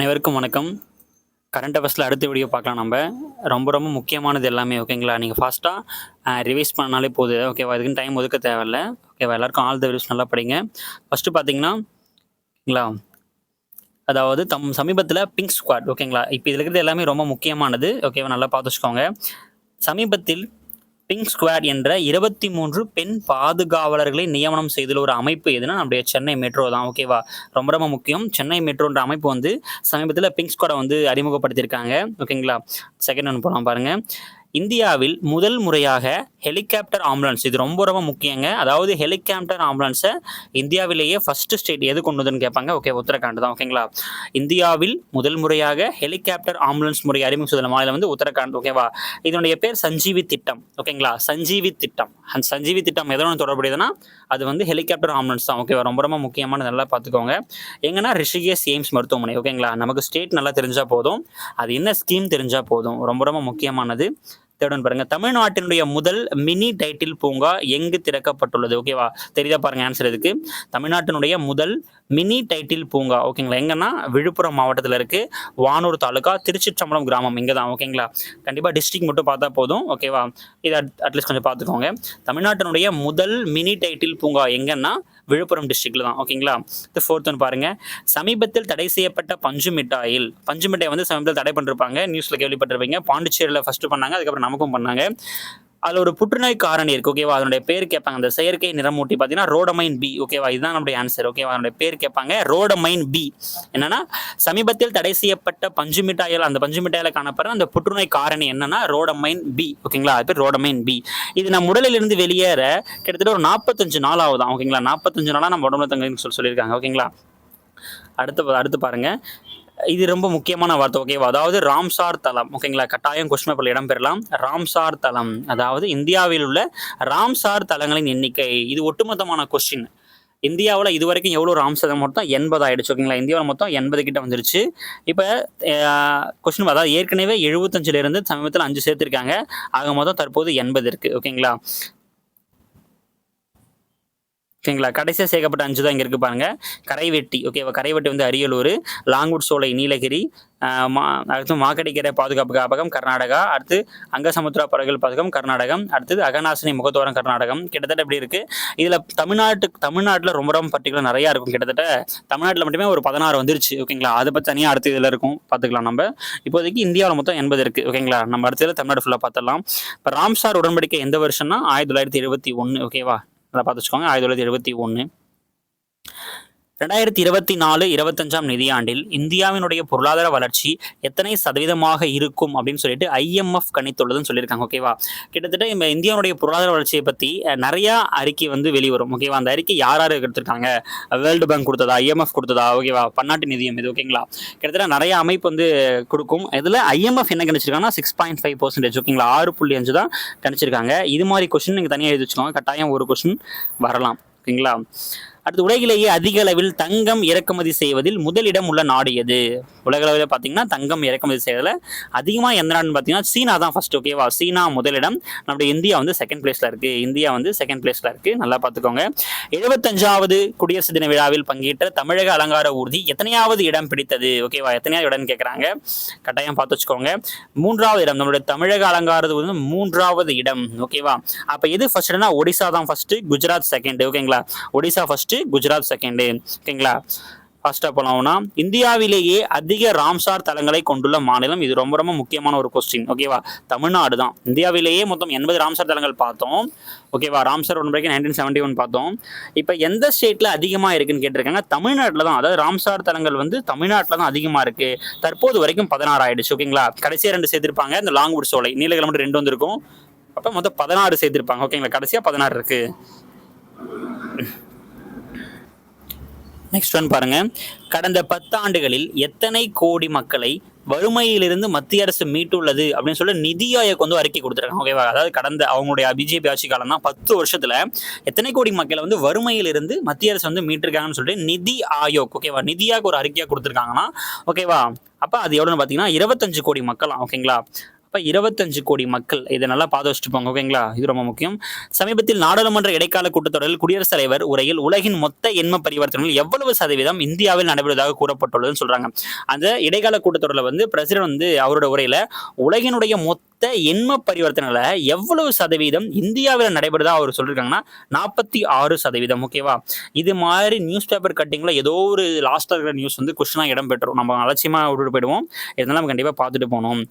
அனைவருக்கும் வணக்கம். கரண்ட் அஃபேர்ஸில் அடுத்த வீடியோ பார்க்கலாம் நம்ம. ரொம்ப ரொம்ப முக்கியமானது எல்லாமே ஓகேங்களா நீங்கள் ஃபாஸ்ட்டாக ரிவைஸ் பண்ணாலே போதும். ஓகேவா இதுக்குன்னு டைம் ஒதுக்க தேவையில்ல. ஓகேவா எல்லாருக்கும் ஆல் த வீடியோஸ் நல்லா படிங்க. ஃபஸ்ட்டு பார்த்தீங்கன்னா ஓகேங்களா அதாவது தம் சமீபத்தில் பிங்க் ஸ்குவாட் ஓகேங்களா இப்போ இதில் இருக்கிறது எல்லாமே ரொம்ப முக்கியமானது. ஓகேவா நல்லா பார்த்து வச்சுக்கோங்க. சமீபத்தில் பிங்க் ஸ்குவாட் என்ற இருபத்தி மூன்று பெண் பாதுகாவலர்களை நியமனம் செய்துள்ள ஒரு அமைப்பு எதுனா நம்முடைய சென்னை மெட்ரோ தான் ஓகேவா ரொம்ப ரொம்ப முக்கியம். சென்னை மெட்ரோன்ற அமைப்பு வந்து சமீபத்தில் பிங்க் ஸ்குவாடை வந்து அறிமுகப்படுத்தியிருக்காங்க ஓகேங்களா செகண்ட் ஒன்று போகலாம் பாருங்கள் இந்தியாவில் முதல் முறையாக ஹெலிகாப்டர் ஆம்புலன்ஸ் இது ரொம்ப ரொம்ப முக்கியங்க. அதாவது ஹெலிகாப்டர் ஆம்புலன்ஸை இந்தியாவிலேயே ஃபர்ஸ்ட் ஸ்டேட் எது கொண்டு வந்ததுன்னு கேட்பாங்க? ஓகே உத்தரகாண்ட் தான் ஓகேங்களா இந்தியாவில் முதல் முறையாக ஹெலிகாப்டர் ஆம்புலன்ஸ் முறை அறிமுகம் செய்த மாநிலம் வந்து உத்தரகாண்ட் ஓகேவா இதனுடைய பேர் சஞ்சீவி திட்டம் ஓகேங்களா சஞ்சீவி திட்டம். அந்த சஞ்சீவி திட்டம் எதோட தொடர்புடையதுன்னா அது வந்து ஹெலிகாப்டர் ஆம்புலன்ஸ் தான் ஓகேவா ரொம்ப ரொம்ப முக்கியமான நல்லா பார்த்துக்கோங்க. எங்கன்னா ரிஷிகேஷ் எய்ம்ஸ் மருத்துவமனை ஓகேங்களா நமக்கு ஸ்டேட் நல்லா தெரிஞ்சால் போதும். அது என்ன ஸ்கீம் தெரிஞ்சால் போதும். ரொம்ப ரொம்ப முக்கியமானது. தேடுன்னு பாருங்க. தமிழ்நாட்டினுடைய முதல் மினி டைட்டில் பூங்கா எங்கு திறக்கப்பட்டுள்ளது? ஓகேவா தெரியுதா பாருங்க ஆன்சர் இதுக்கு. தமிழ்நாட்டினுடைய முதல் மினி டைட்டில் பூங்கா. ஓகேங்களா எங்கன்னா? விழுப்புரம் மாவட்டத்தில் இருக்கு. வானூர் தாலுகா திருச்சிற்றம்பலம் கிராமம். இங்கே தான். ஓகேங்களா கண்டிப்பாக டிஸ்ட்ரிக்ட் மட்டும் பார்த்தா போதும். ஓகேவா இதை அட்லீஸ்ட் கொஞ்சம் பார்த்துக்கோங்க. தமிழ்நாட்டினுடைய முதல் மினி டைட்டில் பூங்கா எங்கன்னா? விழுப்புரம் டிஸ்ட்ரிக்ட்ல தான். ஓகேங்களா இது ஃபோர்த் ஒன் பாருங்க. சமீபத்தில் தடை செய்யப்பட்ட பஞ்சு மிட்டாயில். பஞ்சு மிட்டாய் வந்து சமீபத்தில் தடை பண்ணிருப்பாங்க. நியூஸ்ல கேள்விப்பட்டிருப்பீங்க. பாண்டிச்சேரியில் ஃபர்ஸ்ட் பண்ணாங்க. அதுக்கப்புறம் நமக்கும் பண்ணாங்க. அதில் ஒரு புற்றுநோய் காரணி இருக்கு ஓகேவா அதனுடைய பேர் கேட்பாங்க. அந்த செயற்கை நிறமூட்டி பார்த்தீங்கன்னா ரோடமைன் பி ஓகேவா இதுதான் நம்முடைய ஆன்சர் ஓகேவா அதனுடைய பேர் கேட்பாங்க. ரோடமைன் பி என்னன்னா சமீபத்தில் தடை செய்யப்பட்ட பஞ்சு மிட்டாயில் அந்த பஞ்சு மிட்டாயில் காணப்படுற அந்த புற்றுநோய் காரணி என்னன்னா ரோடமைன் பி ஓகேங்களா அது பேர் ரோடமைன் பி இது நம்ம உடலிலிருந்து வெளியேற கிட்டத்தட்ட ஒரு நாற்பத்தஞ்சு நாள் ஆகுதான் ஓகேங்களா நாற்பத்தஞ்சு நாளாக நம்ம உடம்புல தங்கன்னு சொல்லி சொல்லியிருக்காங்க ஓகேங்களா அடுத்து அடுத்து பாருங்க. இது ரொம்ப முக்கியமான வார்த்தை ஓகேவா அதாவது ராம்சார் தலம் ஓகேங்களா கட்டாயம் கொஸ்டின் பேப்பரில் இடம்பெறலாம் ராம்சார் தலம் அதாவது இந்தியாவில் உள்ள ராம்சார் தலங்களின் எண்ணிக்கை. இது ஒட்டுமொத்தமான கொஸ்டின் இந்தியாவில் இது வரைக்கும் எவ்வளோ ராம்சார் மொத்தம்? எண்பது ஆயிடுச்சு ஓகேங்களா இந்தியாவில் மொத்தம் எண்பது கிட்ட வந்துருச்சு. இப்போ கொஸ்டின் அதாவது ஏற்கனவே எழுபத்தஞ்சிலிருந்து சமீபத்தில் அஞ்சு சேர்த்துருக்காங்க. ஆக மொத்தம் தற்போது எண்பது இருக்குது ஓகேங்களா ஓகேங்களா? கடைசியாக சேர்க்கப்பட்ட அஞ்சு தான் இங்கே இருக்கு பாருங்க. கரைவெட்டி ஓகேவா கரைவெட்டி வந்து அரியலூர் லாங்குட் சோலை நீலகிரி மா அடுத்து மாக்கடிக்கரை பாதுகாப்பு காப்பகம் கர்நாடகா அடுத்து அங்கசமுத்ரா பறவைகள் பாதுகாப்பு கர்நாடகம் அடுத்தது அகநாசினி முகத்தோரம் கர்நாடகம். கிட்டத்தட்ட இப்படி இருக்குது இதில் தமிழ்நாட்டு தமிழ்நாட்டில் ரொம்ப ரொம்ப பர்டிகுலர் நிறையா இருக்கும் கிட்டத்தட்ட. தமிழ்நாட்டில் மட்டுமே ஒரு பதினாறு வந்துருச்சு ஓகேங்களா? அதை பற்றி தனியாக அடுத்த இதில் இருக்கும் பார்த்துக்கலாம் நம்ம. இப்போதைக்கு இந்தியாவில் மொத்தம் எண்பது இருக்குது ஓகேங்களா? நம்ம அடுத்ததில் தமிழ்நாடு ஃபுல்லாக பார்த்துடலாம். இப்போ ராம்சார் உடன்படிக்கை எந்த வருஷம்னா ஆயிரத்தி தொள்ளாயிரத்தி எழுபத்தி ஒன்று ஓகேவா? அதை பார்த்து வச்சுக்கோங்க. ஆயிரத்தி தொள்ளாயிரத்தி எழுபத்தி ஒன்று ரெண்டாயிரத்தி இருபத்தி நாலு இருபத்தஞ்சாம் நிதியாண்டில் இந்தியாவினுடைய பொருளாதார வளர்ச்சி எத்தனை சதவீதமாக இருக்கும் அப்படின்னு சொல்லிட்டு ஐஎம்எஃப் கணித்துள்ளதுன்னு சொல்லியிருக்காங்க ஓகேவா கிட்டத்தட்ட இந்த இந்தியாவுடைய பொருளாதார வளர்ச்சியை பற்றி நிறையா அறிக்கை வந்து வெளிவரும் ஓகேவா அந்த அறிக்கை யார் யார் எடுத்திருக்காங்க? வேர்ல்டு பேங்க் கொடுத்ததா? ஐஎம்எஃப் கொடுத்ததா? ஓகேவா பன்னாட்டு நிதியம் இது ஓகேங்களா கிட்டத்தட்ட நிறைய அமைப்பு வந்து கொடுக்கும். இதில் ஐஎம்எஃப் என்ன கணிச்சிருக்காங்கன்னா சிக்ஸ் பாயிண்ட் ஃபைவ் பர்சன்டேஜ் ஓகேங்களா ஆறு புள்ளி அஞ்சு தான் கணிச்சிருக்காங்க. இது மாதிரி கொஸ்டின் நீங்கள் தனியாக எழுதி வச்சுக்கோங்க. கட்டாயம் ஒரு கொஸ்டின் வரலாம் ஓகேங்களா அடுத்து உலகிலேயே அதிக அளவில் தங்கம் இறக்குமதி செய்வதில் முதலிடம் உள்ள நாடு எது? உலகளவில் பார்த்தீங்கன்னா தங்கம் இறக்குமதி செய்வதில் அதிகமாக எந்த நாடுன்னு பார்த்தீங்கன்னா சீனா தான் ஃபர்ஸ்ட் ஓகேவா சீனா முதலிடம். நம்முடைய இந்தியா வந்து செகண்ட் பிளேஸில் இருக்குது இந்தியா வந்து செகண்ட் பிளேஸில் இருக்குது நல்லா பார்த்துக்கோங்க. எழுபத்தஞ்சாவது குடியரசு தின விழாவில் பங்கேற்ற தமிழக அலங்கார ஊர்தி எத்தனையாவது இடம் பிடித்தது? ஓகேவா எத்தனையாவது இடம்னு கேட்குறாங்க கட்டாயம் பார்த்து வச்சுக்கோங்க. மூன்றாவது இடம். நம்மளுடைய தமிழக அலங்காரது வந்து மூன்றாவது இடம். ஓகேவா அப்போ எது ஃபர்ஸ்ட்னா ஒடிசா தான் ஃபர்ஸ்ட் குஜராத் செகண்ட் ஓகேங்களா ஒடிசா ஃபர்ஸ்ட் குஜராத் செகண்டு ஓகேங்களா ஃபர்ஸ்ட்டாக போனோம்னா இந்தியாவிலேயே அதிக ராம்சார் தலங்களை கொண்டுள்ள மாநிலம் இது. ரொம்ப ரொம்ப முக்கியமான ஒரு கொஸ்டின் ஓகேவா தமிழ்நாடு தான். இந்தியாவிலேயே மொத்தம் எண்பது ராம்சார் தலங்கள் பார்த்தோம். ஓகேவா ராம்சார் ஒன் பிறகு நைன்டீன் செவன்டி ஒன் பார்த்தோம். இப்போ எந்த ஸ்டேட்டில் அதிகமாக இருக்குன்னு கேட்டிருக்காங்க? தமிழ்நாட்டில் தான். அதாவது ராம்சார் தலங்கள் வந்து தமிழ்நாட்டில் தான் அதிகமாக இருக்குது தற்போது வரைக்கும் பதினாறு ஆயிடுச்சு. ஓகேங்களா கடைசியாக ரெண்டு சேர்த்திருப்பாங்க. இந்த லாங்வுட் சோலை. நீல கிலோமீட்டர் ரெண்டு வந்திருக்கும். அப்போ மொத்தம் பதினாறு சேர்த்துருப்பாங்க. ஓகேங்களா கடைசியாக பதினாறு இருக்குது நெக்ஸ்ட் ஒன் பாருங்க. கடந்த பத்தாண்டுகளில் எத்தனை கோடி மக்களை வறுமையிலிருந்து மத்திய அரசு மீட்டுள்ளது அப்படின்னு சொல்லி நிதி ஆயோக் வந்து அறிக்கை கொடுத்துருக்காங்க ஓகேவா அதாவது கடந்த அவங்களுடைய பிஜேபி ஆட்சி காலம் தான் பத்து வருஷத்துல எத்தனை கோடி மக்களை வந்து வறுமையிலிருந்து மத்திய அரசு வந்து மீட்டிருக்காங்கன்னு சொல்லிட்டு நிதி ஆயோக் ஓகேவா நிதி ஆயோக் ஒரு அறிக்கையாக கொடுத்துருக்காங்கன்னா ஓகேவா அப்போ அது எவ்வளோன்னு பார்த்தீங்கன்னா இருபத்தஞ்சு கோடி மக்களாம் ஓகேங்களா அப்போ இருபத்தஞ்சு கோடி மக்கள் இதை நல்லா பார்த்து வச்சுட்டு போங்க ஓகேங்களா இது ரொம்ப முக்கியம். சமீபத்தில் நாடாளுமன்ற இடைக்கால கூட்டத்தொடரில் குடியரசுத் தலைவர் உரையில் உலகின் மொத்த எண்ம பரிவர்த்தனைகள் எவ்வளவு சதவீதம் இந்தியாவில் நடைபெறுவதாக கூறப்பட்டுள்ளதுன்னு சொல்றாங்க. அந்த இடைக்கால கூட்டத்தொடரில் வந்து பிரசிடன்ட் வந்து அவரோட உரையில உலகினுடைய மொத்த எண்ம பரிவர்த்தனைகளை எவ்வளவு சதவீதம் இந்தியாவில் நடைபெறுதா அவர் சொல்லியிருக்காங்கன்னா நாற்பத்தி ஆறு சதவீதம் ஓகேவா இது மாதிரி நியூஸ் பேப்பர் கட்டிங்கில் ஏதோ ஒரு லாஸ்ட்டாக இருக்கிற நியூஸ் வந்து கொஸ்டினாக இடம் பெற்றோம் நம்ம அலட்சியமாக விட்டுட்டு போயிடுவோம். இதெல்லாம் நம்ம கண்டிப்பாக பார்த்துட்டு போகணும்.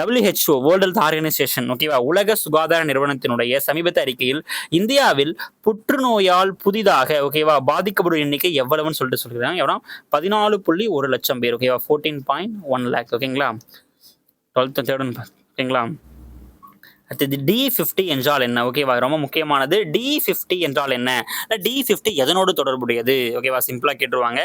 WH WHO world health organisation ஓகேவா உலக சுகாதார நிறுவனத்தினுடைய சமீபத்த அறிக்கையில் இந்தியாவில் புற்றுநோயால் புதிதாக ஓகேவா பாதிக்கப்படும் எண்ணிக்கை எவ்வளவுன்னு சொல்லிட்டு சொல்லியிருக்காங்க. எவ்வளோ பதினாலு புள்ளி ஒரு லட்சம் பேர் ஓகேவா ஃபோர்டீன் பாயிண்ட் ஒன் லேக் ஓகேங்களா டுவெல்த்து தேர்டுன்னு ஓகேங்களா அடுத்தது டி ஃபிஃப்டி என்றால் என்ன? ஓகேவா ரொம்ப முக்கியமானது. டி ஃபிஃப்டி என்றால் என்ன? டி ஃபிஃப்டி எதனோடு தொடர்புடையது? ஓகேவா சிம்பிளாக கேட்டுருவாங்க.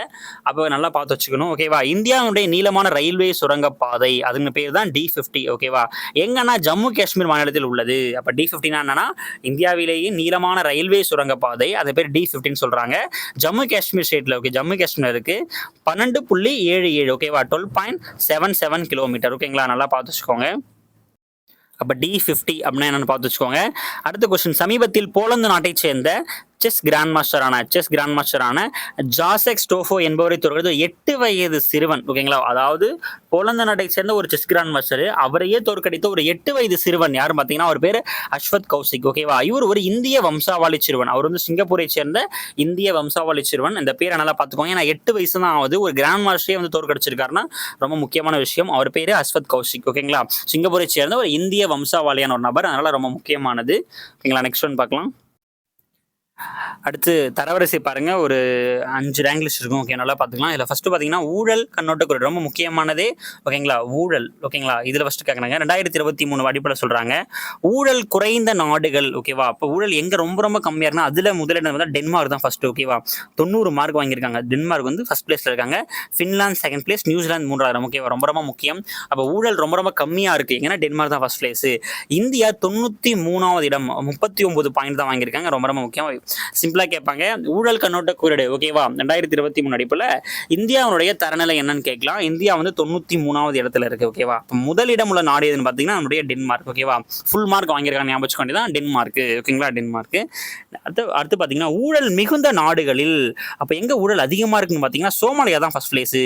அப்போ நல்லா பார்த்து வச்சுக்கணும். ஓகேவா இந்தியாவுடைய நீளமான ரயில்வே சுரங்கப்பாதை அதுங்க பேர் தான் டி ஃபிஃப்டி ஓகேவா எங்கன்னா ஜம்மு காஷ்மீர் மாநிலத்தில் உள்ளது. அப்போ டி ஃபிஃப்டினா என்னன்னா இந்தியாவிலேயே நீளமான ரயில்வே சுரங்கப்பாதை அது பேர் டி ஃபிஃப்டின்னு சொல்கிறாங்க ஜம்மு காஷ்மீர் ஸ்டேட்டில் ஓகே ஜம்மு காஷ்மீர் இருக்குது பன்னெண்டு புள்ளி ஏழு ஏழு ஓகேவா twelve point seven seven kilometre ஓகேங்களா நல்லா பார்த்து வச்சுக்கோங்க. அப்போ டி ஃபிஃப்டி அப்படின்னா என்னன்னு பார்த்து வச்சுக்கோங்க. அடுத்த கொஸ்டின் சமீபத்தில் போலந்து நாட்டைச் சேர்ந்த செஸ் கிராண்ட் மாஸ்டரான செஸ் கிராண்ட் மாஸ்டரான ஜாசெக் ஸ்டோஃபோ என்பவரை தோற்கடித்த எட்டு வயது சிறுவன் ஓகேங்களா அதாவது போலந்து நாட்டை சேர்ந்த ஒரு செஸ் கிராண்ட் மாஸ்டர் அவரையே தோற்கடித்த ஒரு எட்டு வயது சிறுவன் யாரும் பார்த்தீங்கன்னா அவர் பேர் அஸ்வத் கௌசிக் ஓகேவா இவர் ஒரு இந்திய வம்சாவளி சிறுவன். அவர் வந்து சிங்கப்பூரை சேர்ந்த இந்திய வம்சாவளி சிறுவன். இந்த பேரை நல்லா பார்த்துக்கோங்க. ஏன்னா எட்டு வயசு தான் ஆகுது. ஒரு கிராண்ட் மாஸ்டரே வந்து தோற்கடிச்சிருக்காருன்னா ரொம்ப முக்கியமான விஷயம். அவர் பேர் அஸ்வத் கௌசிக் ஓகேங்களா சிங்கப்பூரை சேர்ந்த ஒரு இந்திய வம்சாவளியான ஒரு நபர். அதனால ரொம்ப முக்கியமானது. ஓகேங்களா? நெக்ஸ்ட் ஒன் பார்க்கலாம். அடுத்து தரவரிசை பாருங்க. ஒரு அஞ்சு ரேங்க் லிஸ்ட் இருக்கும் ஓகே நல்லா பார்த்துக்கலாம். இதில் ஃபஸ்ட்டு பார்த்தீங்கன்னா ஊழல் கண்ணோட்ட ரொம்ப முக்கியமானதே ஓகேங்களா ஊழல் ஓகேங்களா இதில் ஃபஸ்ட்டு கேட்குறாங்க ரெண்டாயிரத்தி இருபத்தி மூணு அடிப்படை சொல்கிறாங்க ஊழல் குறைந்த நாடுகள் ஓகேவா அப்போ ஊழல் எங்கே ரொம்ப ரொம்ப கம்மியாக இருந்தால் அதில் முதலிடம் வந்து டென்மார்க் தான் ஃபஸ்ட்டு ஓகேவா தொண்ணூறு மார்க் வாங்கியிருக்காங்க. டென்மார்க் வந்து ஃபஸ்ட் பிளேஸில் இருக்காங்க. ஃபின்லாந்து செகண்ட் பிளேஸ் நியூசிலாந்து மூன்றாயிரம் ஓகேவா ரொம்ப ரொம்ப முக்கியம். அப்போ ஊழல் ரொம்ப ரொம்ப கம்மியாக இருக்குது எங்கன்னா டென்மார்க் தான் ஃபர்ஸ்ட் பிளேஸ் இந்தியா தொண்ணூற்றி மூணாவது இடம். முப்பத்தி ஒம்பது பாயிண்ட் தான் வாங்கியிருக்காங்க. ரொம்ப ரொம்ப முக்கியம். சிம்பிளாக கேட்பாங்க. ஊழல் கண்ணோட்ட குறியீடு ஓகேவா? ரெண்டாயிரத்தி இருபத்தி மூணு அடிப்பில் இந்தியாவுடைய தரநிலை என்னன்னு கேட்கலாம். இந்தியா வந்து தொண்ணூற்றி மூணாவது இடத்துல இருக்கு ஓகேவா? இப்போ முதலிடம் உள்ள நாடு எதுன்னு பார்த்தீங்கன்னா நம்மளுடைய டென்மார்க் ஓகேவா? ஃபுல் மார்க் வாங்கியிருக்காங்க ஞாபகம் தான் வேண்டியதான் டென்மார்க் ஓகேங்களா? டென்மார்க். அடுத்து அடுத்து பார்த்தீங்கன்னா ஊழல் மிகுந்த நாடுகளில் அப்போ எங்கே ஊழல் அதிகமாக இருக்குன்னு பார்த்தீங்கன்னா சோமாலியா தான் ஃபர்ஸ்ட் பிளேஸு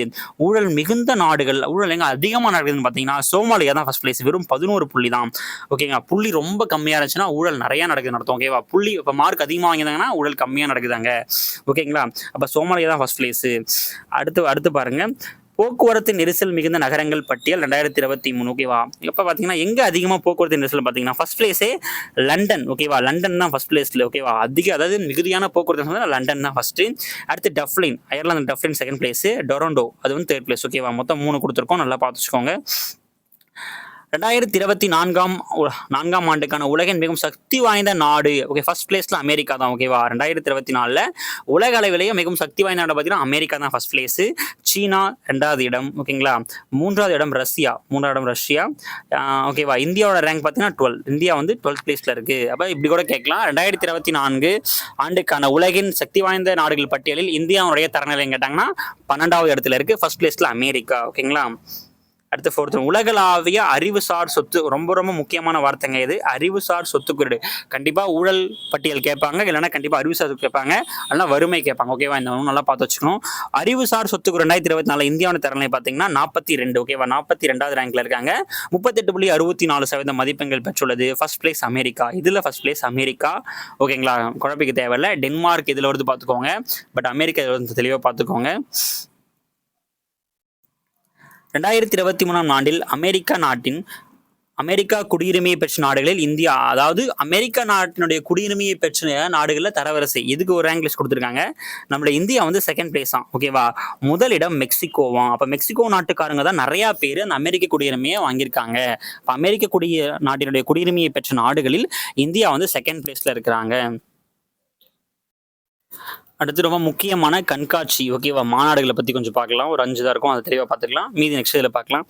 ஊழல் மிகுந்த நாடுகள் ஊழல் எங்கே அதிகமாக நடக்குதுன்னு பார்த்தீங்கன்னா சோமாலியா தான் ஃபஸ்ட் பிளேஸ் வெறும் பதினோரு புள்ளி தான் ஓகேங்களா? புள்ளி ரொம்ப கம்மியாக இருந்துச்சுன்னா ஊழல் நிறையா நடக்குது நடத்தும் ஓகேவா? புள்ளி இப்போ மார்க் அதிகமாக வாங்கியிருந்தாங்கன்னா உடல் கம்மியாக நடக்குதாங்க. ஓகேங்களா? அப்போ சோமாலியா தான் ஃபர்ஸ்ட் பிளேஸு அடுத்து அடுத்து பாருங்க. போக்குவரத்து நெரிசல் மிகுந்த நகரங்கள் பட்டியல் ரெண்டாயிரத்தி இருபத்தி மூணு ஓகேவா? இப்போ பார்த்தீங்கன்னா எங்கே அதிகமாக போக்குவரத்து நெரிசல் பார்த்தீங்கன்னா ஃபர்ஸ்ட் பிளேஸே லண்டன் ஓகேவா? லண்டன் தான் ஃபர்ஸ்ட் பிளேஸில் ஓகேவா? அதிக அதாவது மிகுதியான போக்குவரத்து லண்டன் தான் ஃபஸ்ட்டு அடுத்து டஃப்லின் அயர்லாந்து டஃப்லின் செகண்ட் பிளேஸு டொரண்டோ அது வந்து தேர்ட் பிளேஸ் ஓகேவா? மொத்தம் மூணு கொடுத்துருக்கோம் நல்லா பார்த்துச்சுக்கோங்க ரெண்டாயிரத்தி இருபத்தி நான்காம் நான்காம் ஆண்டுக்கான உலகின் மிகவும் சக்தி வாய்ந்த நாடு. ஓகே ஃபர்ஸ்ட் பிளேஸில் அமெரிக்கா தான் ஓகேவா ரெண்டாயிரத்தி இருபத்தி நாலில் உலக அளவிலேயே மிகவும் சக்தி வாய்ந்த நாடு பார்த்தீங்கன்னா அமெரிக்கா தான் ஃபர்ஸ்ட் பிளேஸு சீனா ரெண்டாவது இடம் ஓகேங்களா மூன்றாவது இடம் ரஷ்யா மூன்றாவது இடம் ரஷ்யா. ஓகேவா இந்தியாவோட ரேங்க் பார்த்தீங்கன்னா டுவெல் இந்தியா வந்து டுவெல்த் பிளேஸில் இருக்குது அப்போ இப்படி கூட கேட்கலாம். ரெண்டாயிரத்தி இருபத்தி நான்கு ஆண்டுக்கான உலகின் சக்தி வாய்ந்த நாடுகள் பட்டியலில் இந்தியாவுடைய தரநிலை கேட்டாங்கன்னா பன்னெண்டாவது இடத்துல இருக்குது ஃபர்ஸ்ட் பிளேஸில் அமெரிக்கா ஓகேங்களா அடுத்து ஃபோர்த் உலகளாவிய அறிவுசார் சொத்து ரொம்ப ரொம்ப முக்கியமான வார்த்தைங்க இது. அறிவுசார் சொத்து குறியீடு கண்டிப்பாக ஊழல் பட்டியல் கேட்பாங்க இல்லைன்னா கண்டிப்பாக அறிவுசார் சொத்து கேட்பாங்க. இல்லைன்னா வறுமை கேட்பாங்க ஓகேவா இந்த ஒன்று நல்லா பார்த்து வச்சுக்கணும். அறிவுசார் சொத்துக்கு ரெண்டாயிரத்தி இருபத்தி நாலு இந்தியாவோட தரநிலை பார்த்தீங்கன்னா நாற்பத்தி ரெண்டு ஓகேவா நாற்பத்தி ரெண்டாவது ரேங்க்ல இருக்காங்க. முப்பத்தெட்டு புள்ளி அறுபத்தி நாலு சதவீத மதிப்பெண்கள் பெற்றுள்ளது. First place America. இதில் ஃபர்ஸ்ட் பிளேஸ் அமெரிக்கா ஓகேங்களா குழப்பிக்க தேவையில்லை. டென்மார்க் இதில் வருது பார்த்துக்கோங்க. பட் அமெரிக்கா இதில் வந்து தெளிவாக பார்த்துக்கோங்க. ரெண்டாயிரத்தி இருபத்தி மூணாம் ஆண்டில் அமெரிக்கா நாட்டின் அமெரிக்கா குடியுரிமையை பெற்ற நாடுகளில் இந்தியா அதாவது அமெரிக்கா நாட்டினுடைய குடியுரிமையை பெற்ற நாடுகளில் தரவரிசை. இதுக்கு ஒரு ரேங்க் லிஸ்ட் கொடுத்துருக்காங்க? நம்மளுடைய இந்தியா வந்து செகண்ட் பிளேஸ் தான் ஓகேவா முதலிடம் மெக்சிகோவாம் அப்போ மெக்சிகோ நாட்டுக்காரங்க தான் நிறையா பேர் அந்த அமெரிக்க குடியுரிமையை வாங்கியிருக்காங்க. அப்போ அமெரிக்க குடிய நாட்டினுடைய குடியுரிமையை பெற்ற நாடுகளில் இந்தியா வந்து செகண்ட் பிளேஸில் இருக்கிறாங்க. அடுத்து ரொம்ப முக்கியமான கண்காட்சி ஓகேவா மாநாடுகளை பற்றி கொஞ்சம் பார்க்கலாம். ஒரு அஞ்சு தான் இருக்கும் அதை தெளிவாக பார்த்துக்கலாம். மீதி நெக்ஸ்ட் இதில் பார்க்கலாம்.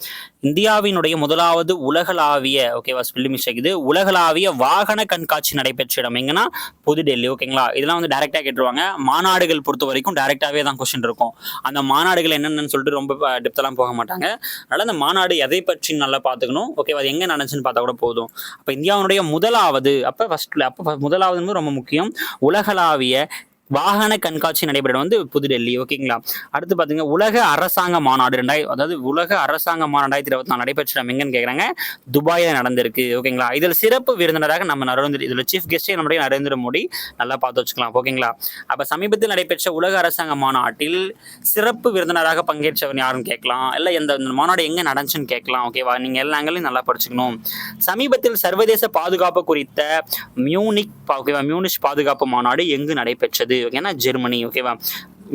இந்தியாவினுடைய முதலாவது உலகளாவிய ஓகேவா ஸ்பெல்லி மிஸ்டேக் இது. உலகளாவிய வாகன கண்காட்சி நடைபெற்ற இடம் எங்கன்னா புதுடெல்லி ஓகேங்களா இதெல்லாம் வந்து டேரெக்டாக கேட்டுருவாங்க. மாநாடுகள் பொறுத்த வரைக்கும் டேரெக்டாகவே தான் கொஸ்டின் இருக்கும். அந்த மாநாடுகள் என்னென்னு சொல்லிட்டு ரொம்ப டெப்த்தெல்லாம் போக மாட்டாங்க. அதனால் அந்த மாநாடு எதை பற்றி நல்லா பார்த்துக்கணும் ஓகேவா அது எங்கே நடந்துச்சுன்னு பார்த்தா கூட போதும். அப்போ இந்தியாவினுடைய முதலாவது அப்போ ஃபஸ்ட்டில் அப்போ முதலாவது ரொம்ப முக்கியம். உலகளாவிய வாகன கண்காட்சி நடைபெறும் வந்து புதுடெல்லி ஓகேங்களா? அடுத்து பார்த்தீங்கன்னா உலக அரசாங்க மாநாடு ரெண்டாயிரம் அதாவது உலக அரசாங்க மாநாடு ரெண்டாயிரத்தி இருபத்தி நாலு நடைபெற்ற எங்கன்னு கேட்குறாங்க துபாயில் நடந்திருக்கு ஓகேங்களா? இதில் சிறப்பு விருந்தினராக நம்ம நரேந்திர இதில் சீஃப் கெஸ்டே நம்முடைய நரேந்திர மோடி நல்லா பார்த்து வச்சுக்கலாம் ஓகேங்களா? அப்போ சமீபத்தில் நடைபெற்ற உலக அரசாங்க மாநாட்டில் சிறப்பு விருந்தினராக பங்கேற்றவர் யாருன்னு கேட்கலாம் இல்லை இந்த மாநாடு எங்கே நடந்துச்சுன்னு கேட்கலாம் ஓகேவா? நீங்கள் எல்லாங்களையும் நல்லா படிச்சுக்கணும். சமீபத்தில் சர்வதேச பாதுகாப்பு குறித்த மியூனிக் ஓகேவா? மியூனிஷ் பாதுகாப்பு மாநாடு எங்கு நடைபெற்றது? ஓகேனா ஜெர்மனி ஓகேவா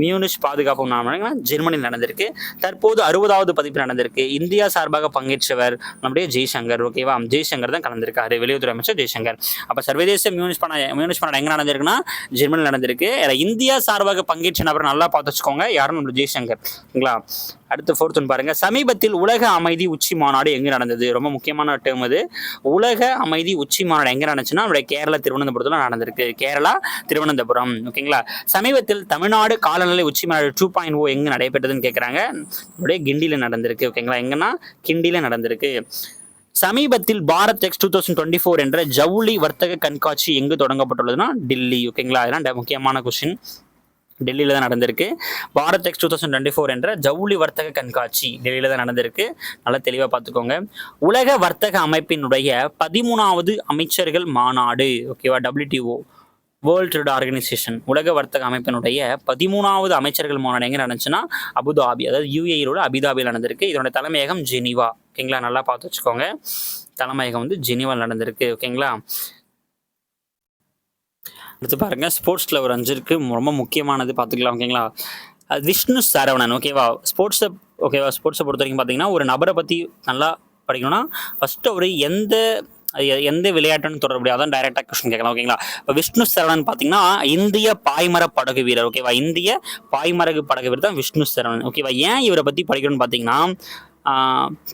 மியூனிஷ் பாதுகாப்பு மாநாடு ஜெர்மனியில் நடந்திருக்கு. தற்போது அறுபதாவது பதிப்பு நடந்திருக்கு. இந்தியா சார்பாக பங்கேற்றவர் நம்முடைய ஜெய்சங்கர் ஓகேவா ஜெய்சங்கர் தான் கலந்திருக்காரு வெளியுறவுத்துறை அமைச்சர் ஜெய்சங்கர். அப்போ சர்வதேச மியூனிஷ் பண்ண மியூனிஷ் மாநாடு எங்கே நடந்திருக்குன்னா ஜெர்மனியில் நடந்திருக்கு. இந்தியா சார்பாக பங்கேற்ற நபர் நல்லா பார்த்து வச்சுக்கோங்க. யாரும் நம்ம ஜெய்சங்கர் ஓகேங்களா அடுத்து ஃபோர்த் ஒன் பாருங்க. சமீபத்தில் உலக அமைதி உச்சி மாநாடு எங்கே நடந்தது? ரொம்ப முக்கியமான டேம் அது. உலக அமைதி உச்சி மாநாடு எங்கே நடந்துச்சுன்னா நம்முடைய கேரளா திருவனந்தபுரத்தில் நடந்திருக்கு. கேரளா திருவனந்தபுரம். ஓகேங்களா சமீபத்தில் தமிழ்நாடு காலநிலை உச்சி மாநாடு டூ பாயிண்ட் ஓ எங்கே நடைபெற்றதுன்னு கேட்குறாங்க நம்முடைய கிண்டியில் நடந்திருக்கு. ஓகேங்களா எங்கன்னா? கிண்டியில் நடந்திருக்கு. சமீபத்தில் Bharat X two thousand twenty four என்ற ஜவுளி வர்த்தக கண்காட்சி எங்கு தொடங்கப்பட்டுள்ளதுன்னா டெல்லி. ஓகேங்களா அதெல்லாம் முக்கியமான கொஸ்டின் டெல்லியில் தான் நடந்திருக்கு. Bharat X two thousand twenty four என்ற ஜவுளி வர்த்தக கண்காட்சி டெல்லியில் தான் நடந்திருக்கு. நல்லா தெளிவாக பார்த்துக்கோங்க. உலக வர்த்தக அமைப்பினுடைய பதிமூணாவது அமைச்சர்கள் மாநாடு ஓகேவா டபிள்யூடிஓ வேர்ல்ட் ட்ரேட் ஆர்கனைசேஷன் உலக வர்த்தக அமைப்பினுடைய பதிமூணாவது அமைச்சர்கள் மாநாடு எங்கே நடந்துச்சுன்னா? அபுதாபி அதாவது யூஏஇயோட அபிதாபியில் நடந்திருக்கு. இதனுடைய தலைமையகம் ஜெனிவா ஓகேங்களா நல்லா பார்த்து வச்சுக்கோங்க. தலைமையகம் வந்து ஜெனிவா நடந்திருக்கு ஓகேங்களா அடுத்து பாருங்க ஸ்போர்ட்ஸில் ஒரு அஞ்சு இருக்குது ரொம்ப முக்கியமானது பார்த்துக்கலாம் ஓகேங்களா அது விஷ்ணு சரவணன் ஓகேவா ஸ்போர்ட்ஸை ஓகேவா ஸ்போர்ட்ஸை பொறுத்த வரைக்கும் பார்த்தீங்கன்னா ஒரு நபரை பற்றி நல்லா படிக்கணும்னா ஃபஸ்ட்டு அவர் எந்த எந்த விளையாட்டுன்னு தொடர்புடைய அதான் டைரக்டாக கொஸ்டின் கேட்கலாம் ஓகேங்களா இப்போ விஷ்ணு சரவணன் பார்த்தீங்கன்னா இந்திய பாய்மர படகு வீரர் ஓகேவா இந்திய பாய்மரகு படகு வீரர் தான் விஷ்ணு சரவணன் ஓகேவா ஏன் இவரை பற்றி படிக்கணும்னு பார்த்தீங்கன்னா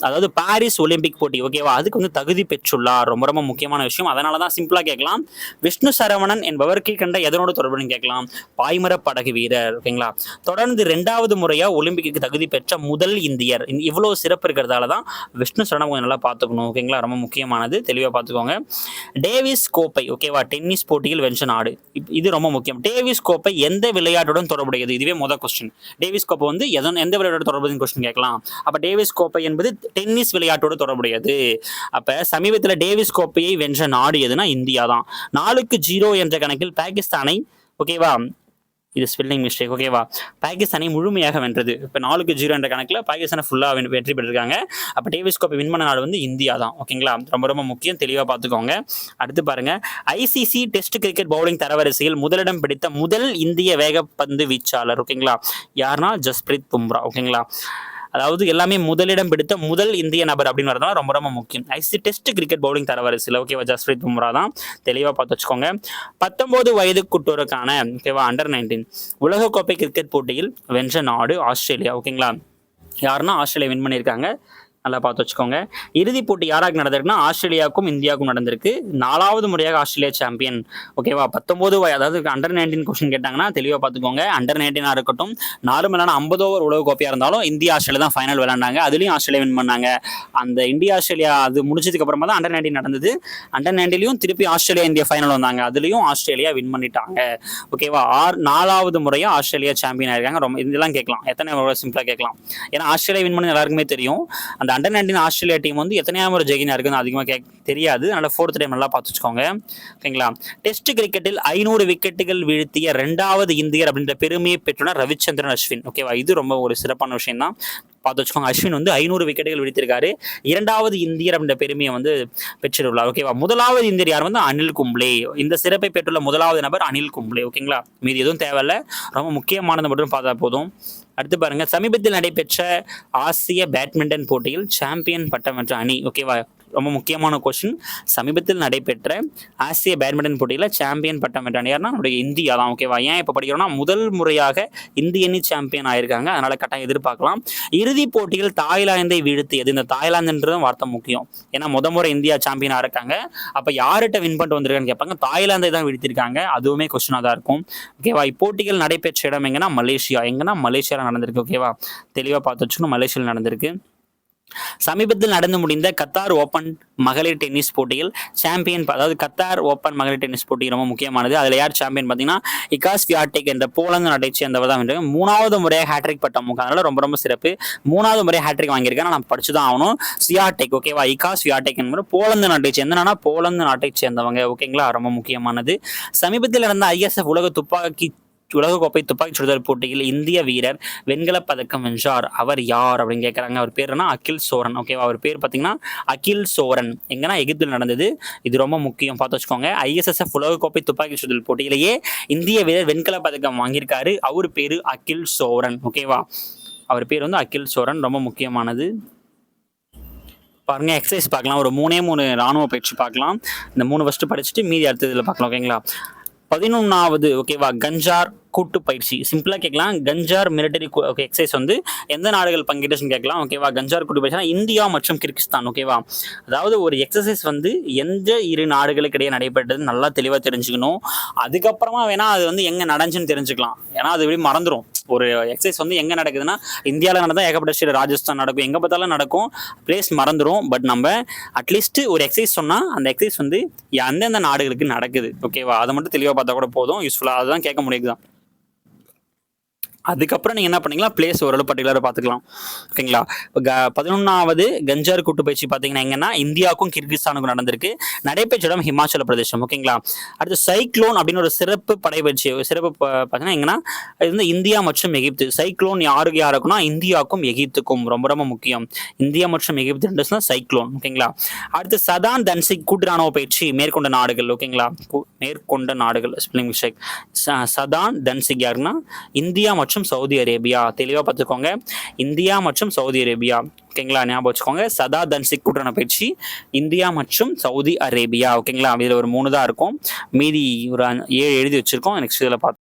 அதாவது பாரிஸ் ஒலிம்பிக் போட்டி ஓகேவா அதுக்கு வந்து தகுதி பெற்றுள்ளார். ரொம்ப ரொம்ப முக்கியமான விஷயம். அதனால தான் சிம்பிளாக கேட்கலாம். விஷ்ணு சரவணன் என்பவர் கீழ்கண்ட எதனோட தொடர்புன்னு கேட்கலாம். பாய்மர படகு வீரர் ஓகேங்களா தொடர்ந்து ரெண்டாவது முறையாக ஒலிம்பிக்கு தகுதி பெற்ற முதல் இந்தியர். இவ்வளோ சிறப்பு இருக்கிறதால தான் விஷ்ணு சரவணன் கொஞ்சம் நல்லா பார்த்துக்கணும் ஓகேங்களா ரொம்ப முக்கியமானது. தெளிவாக பார்த்துக்கோங்க. டேவிஸ் கோப்பை ஓகேவா டென்னிஸ் போட்டியில் வென்ற நாடு. இது ரொம்ப முக்கியம். டேவிஸ் கோப்பை எந்த விளையாட்டுடன் தொடர்புடையது? இதுவே முதல் கொஸ்டின் டேவிஸ் கோப்பை வந்து எதன் எந்த விளையாட்டுடன் தொடர்புன்னு கொஸ்டின் கேட்கலாம். அப்போ டேவிஸ் கோப்பை என்பது டென்னிஸ் விளையாட்டோடு தொடர்புடையது. அப்போ சமீபத்தில் டேவிஸ் கோப்பையை வென்ற நாடு எதுனா இந்தியா தான். நாலுக்கு ஜீரோ என்ற கணக்கில் பாகிஸ்தானை ஓகேவா? இது ஸ்பெல்லிங் மிஸ்டேக் ஓகேவா? பாகிஸ்தானை முழுமையாக வென்றது. இப்போ நாலுக்கு ஜீரோ என்ற கணக்கில் பாகிஸ்தானை ஃபுல்லாக வெற்றி பெற்றிருக்காங்க. அப்போ டேவிஸ் கோப்பை வின் பண்ண நாடு வந்து இந்தியா தான். ஓகேங்களா? ரொம்ப ரொம்ப முக்கியம். தெளிவாக பார்த்துக்கோங்க அடுத்து பாருங்க. ஐசிசி டெஸ்ட் கிரிக்கெட் பவுலிங் தரவரிசையில் முதலிடம் பிடித்த முதல் இந்திய வேகப்பந்து வீச்சாளர் ஓகேங்களா? யாருன்னா ஜஸ்பிரீத் பும்ரா ஓகேங்களா? அதாவது எல்லாமே முதலிடம் பிடித்த முதல் இந்திய நபர் அப்படின்னு வரதுனால ரொம்ப ரொம்ப முக்கியம். ஐசி டெஸ்ட் கிரிக்கெட் பவுலிங் தரவரிசையில். ஓகேவா ஜஸ்பிரீத் பும்ரா தான். தெளிவாக பார்த்து வச்சுக்கோங்க. பத்தொம்போது வயதுக்குட்டோருக்கான ஓகேவா அண்டர் நைன்டீன் உலகக்கோப்பை கிரிக்கெட் போட்டியில் வென்ற நாடு ஆஸ்திரேலியா. ஓகேங்களா யாருன்னா ஆஸ்திரேலியா வின் பண்ணியிருக்காங்க. நல்லா பார்த்து வச்சுக்கோங்க. இறுதிப் போட்டி யாராக நடந்திருக்குன்னா ஆஸ்திரேலியாவுக்கும் இந்தியாவுக்கும் நடந்திருக்கு. நாலாவது முறையாக ஆஸ்திரேலியா சாம்பியன் ஓகேவா பத்தொம்போது அதாவது அண்டர் நைன்டீன் கொஸ்டின் கேட்டாங்கன்னா தெளிவாக பார்த்துக்கோங்க. அண்டர் நைன்டீனாக இருக்கட்டும் நார்மலான ஐம்பது ஓவர் உலக கோப்பையாக இருந்தாலும் இந்தியா ஆஸ்திரேலியா தான் ஃபைனல் விளையாண்டாங்க. அதுலேயும் ஆஸ்திரேலியா வின் பண்ணாங்க. அந்த இந்தியா ஆஸ்திரேலியா அது முடிச்சதுக்கு அப்புறமா தான் அண்டர் நைன்டீன் நடந்தது. அண்டர் நைன்டீன்லையும் திருப்பி ஆஸ்திரேலியா இந்தியா ஃபைனல் வந்தாங்க. அதுலேயும் ஆஸ்திரேலியா வின் பண்ணிட்டாங்க. ஓகேவா ஆறு நாலாவது முறையாக ஆஸ்திரேலியா சாம்பியன் ஆயிருக்காங்க. ரொம்ப இதெல்லாம் கேட்கலாம். எத்தனை சிம்பிளாக கேட்கலாம். ஏன்னா ஆஸ்திரேலியா வின் பண்ணி எல்லாருக்குமே தெரியும். அந்த அண்டர் நைன்டீன் ஆஸ்திரேலியா டீம் வந்து எத்தனையாவது முறை ஜெயினா இருக்குன்னு அதிகமாக கே தெரியாது. அதனால் ஃபோர்த் டைம் நல்லா பார்த்து வச்சுக்கோங்க ஓகேங்களா டெஸ்ட் கிரிக்கெட்டில் ஐநூறு விக்கெட்டுகள் வீழ்த்திய ரெண்டாவது இந்தியர் அப்படின்ற பெருமையை பெற்றுள்ளார் ரவிச்சந்திரன் அஸ்வின். ஓகேவா? இது ரொம்ப ஒரு சிறப்பான விஷயம் தான் பார்த்து வச்சுக்கோங்க அஸ்வின் வந்து ஐநூறு விக்கெட்டுகள் வீழ்த்திருக்காரு. இரண்டாவது இந்தியர் அப்படின்ற பெருமையை வந்து பெற்றிருள்ளார் ஓகேவா? முதலாவது இந்தியர் யார் வந்து? அனில் கும்ப்ளே. இந்த சிறப்பை பெற்றுள்ள முதலாவது நபர் அனில் கும்ப்ளே. ஓகேங்களா? மீதி எதுவும் தேவையில்லை. ரொம்ப முக்கியமானது மட்டும் பார்த்தா போதும். அடுத்து பாருங்க சமீபத்தில் நடைபெற்ற ஆசிய பேட்மிண்டன் போட்டியில் சாம்பியன் பட்டம் வென்ற அணி ஓகேவா ரொம்ப முக்கியமான கொஸ்டின் சமீபத்தில் நடைபெற்ற ஆசிய பேட்மிண்டன் போட்டியில் சாம்பியன் பட்டம் வென்றான். யாருன்னா நம்முடைய இந்தியா தான் ஓகேவா ஏன் இப்போ படிக்கிறோம்னா முதல் முறையாக இந்திய அணி சாம்பியன் ஆயிருக்காங்க. அதனால் கட்டாயம் எதிர்பார்க்கலாம். இறுதிப் போட்டியில் தாய்லாந்தை வீழ்த்தியது. இந்த தாய்லாந்துன்றதும் வார்த்தை முக்கியம். ஏன்னா முத முறை இந்தியா சாம்பியனாக இருக்காங்க. அப்போ யார்கிட்ட வின் பண்ணிட்டு வந்திருக்கான்னு கேட்பாங்க. தாய்லாந்தை தான் வீழ்த்திருக்காங்க அதுவுமே கொஸ்டினாக தான் இருக்கும். ஓகேவா இப்போட்டிகள் நடைபெற்ற இடம் எங்கன்னா மலேசியா. எங்கன்னா மலேசியாவில் நடந்திருக்கு ஓகேவா தெளிவாக பார்த்து வச்சுக்கணும். மலேசியாவில் நடந்திருக்கு. சமீபத்தில் நடந்து முடிந்த கத்தார் ஓப்பன் மகளிர் டென்னிஸ் போட்டியில் சாம்பியன் அதாவது கத்தார் ஓப்பன் மகளிர் டென்னிஸ் போட்டி ரொம்ப முக்கியமானது. அதில் யார் சாம்பியன் பார்த்தீங்கன்னா இகாஸ் வியாட்டிக் என்ற போலந்து நடை சேர்ந்தவர் தான் வந்து மூணாவது முறையாக ஹேட்ரிக் பட்டம் அதனால ரொம்ப ரொம்ப சிறப்பு. மூணாவது முறை ஹேட்ரிக் வாங்கியிருக்கேன் நான் படிச்சு தான் ஆகணும் சியாடெக் ஓகேவா இகாஸ் வியாட்டெக் என்பது போலந்து நாட்டை சேர்ந்தனா போலந்து நாட்டை சேர்ந்தவங்க ஓகேங்களா ரொம்ப முக்கியமானது. சமீபத்தில் நடந்த ஐஎஸ்எஃப் உலக துப்பாக்கி உலகக்கோப்பை துப்பாக்கி சுடுதல் போட்டியில் இந்திய வீரர் வெண்கலப் பதக்கம் வென்றார். அவர் யார் அப்படின்னு கேட்குறாங்க அவர் பேர் என்ன அகில் சோரன். ஓகேவா அவர் பேர் பார்த்தீங்கன்னா அகில் சோரன். எங்கன்னா எகிப்தில் நடந்தது. இது ரொம்ப முக்கியம். பார்த்து வச்சுக்கோங்க. ஐஎஸ்எஸ்எஃப் உலகக்கோப்பை துப்பாக்கி சுடுதல் போட்டியிலேயே இந்திய வீரர் வெண்கலப் பதக்கம் வாங்கியிருக்காரு. அவர் பேர் அகில் சோரன். ஓகேவா அவர் பேர் வந்து அகில் சோரன். ரொம்ப முக்கியமானது. பாருங்க எக்ஸசைஸ் பார்க்கலாம். ஒரு மூணே மூணு ராணுவ பயிற்சி பார்க்கலாம். இந்த மூணு ஃபஸ்ட்டு படிச்சுட்டு மீதி அடுத்த இதில் பார்க்கலாம் ஓகேங்களா பதினொன்றாவது ஓகேவா கஞ்சார் கூட்டு பயிற்சி. சிம்பிளாக கேட்கலாம். கஞ்சார் மிலிட்டரி எக்ஸைஸ் எக்ஸசைஸ் வந்து எந்த நாடுகள் பங்கேற்றுன்னு கேட்கலாம் ஓகேவா கஞ்சார் கூட்டு பயிற்சினா இந்தியா மற்றும் கிர்கிஸ்தான் ஓகேவா அதாவது ஒரு எக்ஸசைஸ் வந்து எந்த இரு நாடுகளுக்கு இடையே நடைபெற்றது நல்லா தெளிவாக தெரிஞ்சுக்கணும். அதுக்கப்புறமா வேணால் அது வந்து எங்கே நடந்துச்சுன்னு தெரிஞ்சுக்கலாம். ஏன்னா அது எப்படி மறந்துடும் ஒரு எக்ஸசைஸ் வந்து எங்கே நடக்குதுன்னா இந்தியாவில் நடந்தால் ஏகப்பட்ட ஸ்டேட் ராஜஸ்தான் நடக்கும். எங்கே பார்த்தாலும் நடக்கும். பிளேஸ் மறந்துடும் பட் நம்ம அட்லீஸ்ட் ஒரு எக்ஸசைஸ் சொன்னால் அந்த எக்ஸசைஸ் வந்து எந்தெந்த நாடுகளுக்கு நடக்குது. ஓகேவா அதை மட்டும் தெளிவாக பார்த்தா கூட போதும். யூஸ்ஃபுல்லாக அதுதான் கேட்க முடியுது தான். அதுக்கப்புறம் நீங்கள் என்ன பண்ணிக்கலாம் பிளேஸ் ஓரளவு பர்டிகுலராக பார்த்துக்கலாம். ஓகேங்களா? இப்போ க பதினொன்றாவது கஞ்சார் கூட்டு பயிற்சி பார்த்தீங்கன்னா எங்கன்னா இந்தியாவுக்கும் கிர்கிஸ்தானுக்கும் நடந்திருக்கு. நடைபெற்ற இடம் ஹிமாச்சல பிரதேசம். ஓகேங்களா? அடுத்து சைக்ளோன் அப்படின்னு ஒரு சிறப்பு படைப்பயிற்சி சிறப்பு பார்த்தீங்கன்னா எங்கன்னா இது வந்து இந்தியா மற்றும் எகிப்து. சைக்ளோன் யாருக்கு யாருக்குன்னா இந்தியாவுக்கும் எகிப்துக்கும். ரொம்ப ரொம்ப முக்கியம். இந்தியா மற்றும் எகிப்து ரெண்டு சைக்ளோன். ஓகேங்களா? அடுத்து சதான் தன்சிக் கூட்டு ராணுவ பயிற்சி மேற்கொண்ட நாடுகள். ஓகேங்களா? மேற்கொண்ட நாடுகள். ஸ்பெல்லிங் மிஸ்டேக் சதான் தன்சிக் யாருன்னா இந்தியா மற்றும் சவுதி அரேபியா? தெளிவாக பார்த்துக்கோங்க. இந்தியா மற்றும் சவுதி அரேபியா. ஓகேங்களா ஞாபகம் வச்சுக்கோங்க. சதா தன்சிக் கூட்டுறான பயிற்சி இந்தியா மற்றும் சவுதி அரேபியா. ஓகேங்களா இதில் ஒரு மூணு தான் இருக்கும். மீதி ஒரு ஏழு எழுதி வச்சிருக்கோம். நெக்ஸ்ட் இதில் பார்த்து